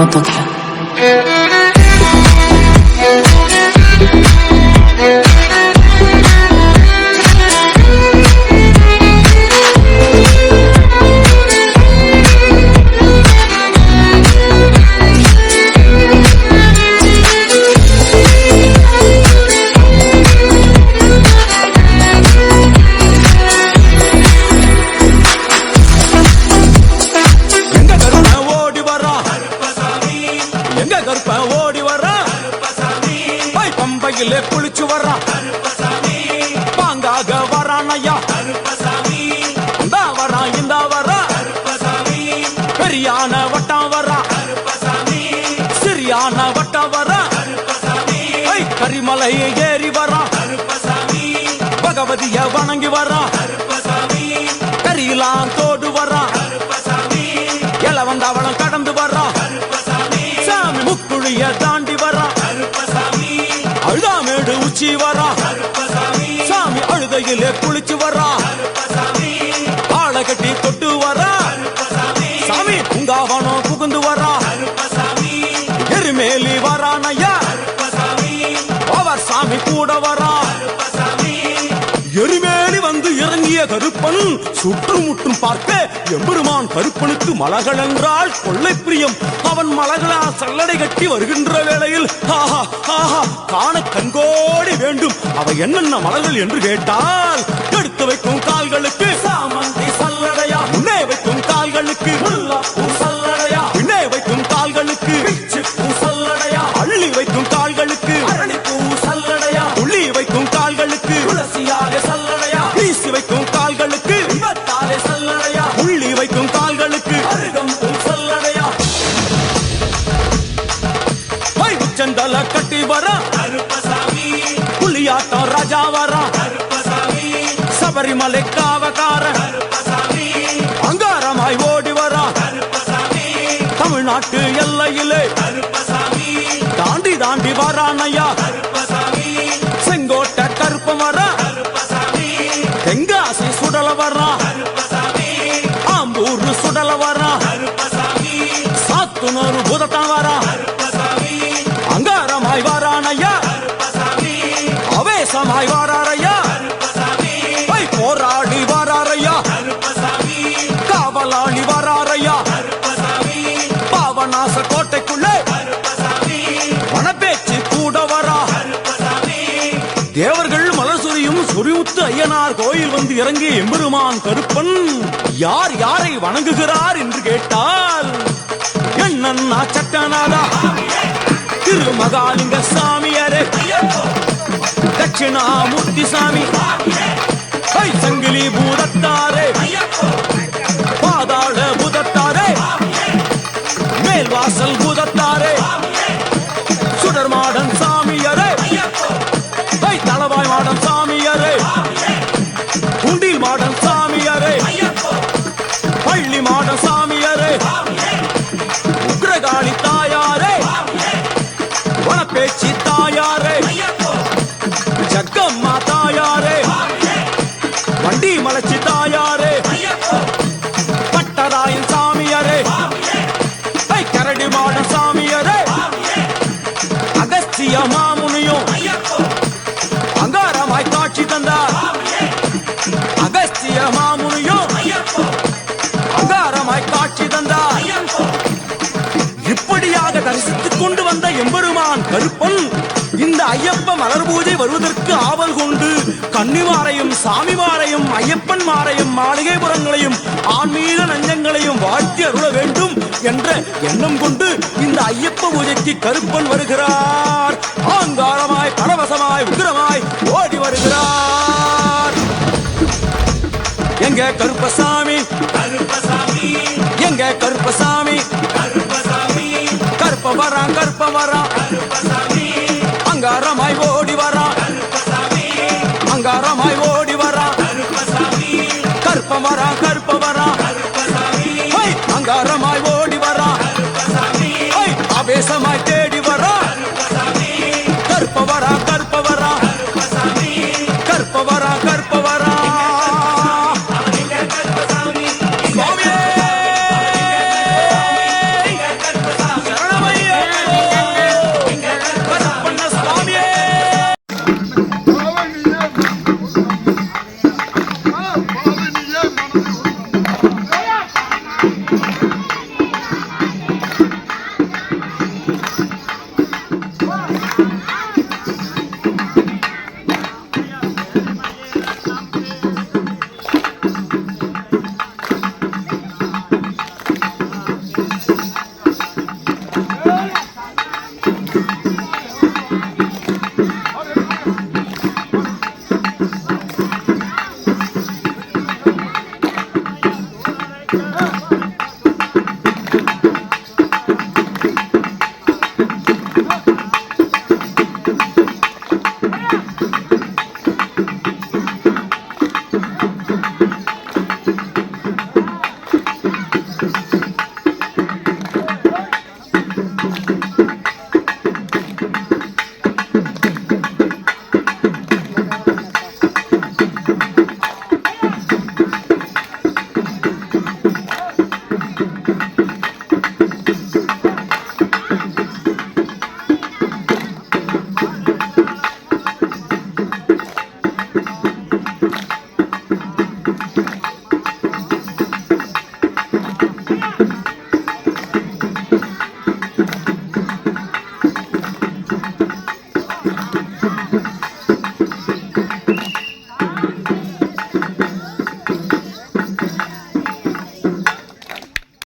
元か ஐ கரிமலை ஏறி வரா. பகவதிய வணங்கி வரா. கரியெல்லாம் தோடு வரா. எல வந்தவளம் கடந்து வரா. சாமி முக்குழிய தாண்டி வரா. அழுதாமேடு உச்சி வரா. சாமி அழுதையிலே குளிச்சு சாமி எரிமேலி வந்து இறங்கிய கருப்பன் சுற்றுமுற்றும் பார்க்க எம்பெருமான் கருப்பனுக்கு மலகள் என்றால் கொள்ளை பிரியம். அவன் மலகளா சல்லடை கட்டி வருகின்ற வேளையில் ஆஹா ஆஹா காண கண்கோடி வேண்டும். அவை என்னென்ன மலர்கள் என்று கேட்டால் எடுத்து வைக்கும் கால்களுக்கு துளசியாக சல்லடையா? வீசி வைக்கும் கால்களுக்கு. இன்பத்தாலே சல்லடையா? உள்ளி வைக்கும் கால்களுக்கு. அருகம்பூ சல்லடையா? உச்சந்தல கட்டி வர. புலியாட்டம் ராஜா வர. சபரிமலை காவகார அங்காரமாய் ஓடி வர. தமிழ்நாட்டு எல்லையிலே. தாண்டி தாண்டி வரானையா பூதத்தான் வரா. அங்காரமாய் வாரானையா. அவேசமாய் வாராரையா. ஐ போராடி வாராரையா. காவலாளி வாராரையா. பாவநாச கோட்டைக்குள்ளே மனப்பேச்சு கூட வரா. தேவர்கள் மலர் சொரியும் ஐயனார் கோயில் வந்து இறங்கிய எம்பெருமான் கருப்பன். யார் யாரை வணங்குகிறார் என்று கேட்டால் என்னன்னா சட்டநாதா திருமகாலிங்க சாமியாரே. தட்சிணாமூர்த்தி சாமி சங்கிலி பூதத்தாரே. பாதாள பூதத்தாரே. மேல்வாசல் பூதத்தாரே. சுடர்மாடன் சாமியாரே. கை தளவாய் மாடன் தாயாரே. ஜக்கம்மா தாயாரே. வண்டி மலைச்சி தாயாரே. பட்டராயன் கரடி அகஸ்திய மாமுனியும் அங்காரமாய் காட்சி தந்தார் அகஸ்திய மாமுனியும் அங்காரமாய் காட்சி தந்தார் இப்படியாக தரிசித்துக் கொண்டு வந்த எம்பெருமா கருப்பன். இந்த ஐயப்ப மலர் பூஜை வருவதற்கு ஆவல் கொண்டு கன்னிமாரையும் சாமிமாரையும் ஐயப்பன் மாரையும் மாளிகைபுரங்களையும் ஆன்மீக நஞ்சங்களையும் வாழ்த்தி அருள வேண்டும் என்ற எண்ணம் கொண்டு இந்த ஐயப்ப பூஜைக்கு கருப்பன் வருகிறார். ஆங்காரமாய் பரவசமாய் உக்கிரமாய் ஓடி வருகிறார். எங்க கருப்பசாமி? எங்க கருப்பசாமி? கருப்ப வரா கருப்ப வரா அங்காரமாய் ஓடி வரா. அங்காரமாய் ஓடி வரா. கருப்ப வரா கருப்ப வரா அங்காரமாய் ஓடி வரா. ஹை, தேடி வரா. கருப்ப வரா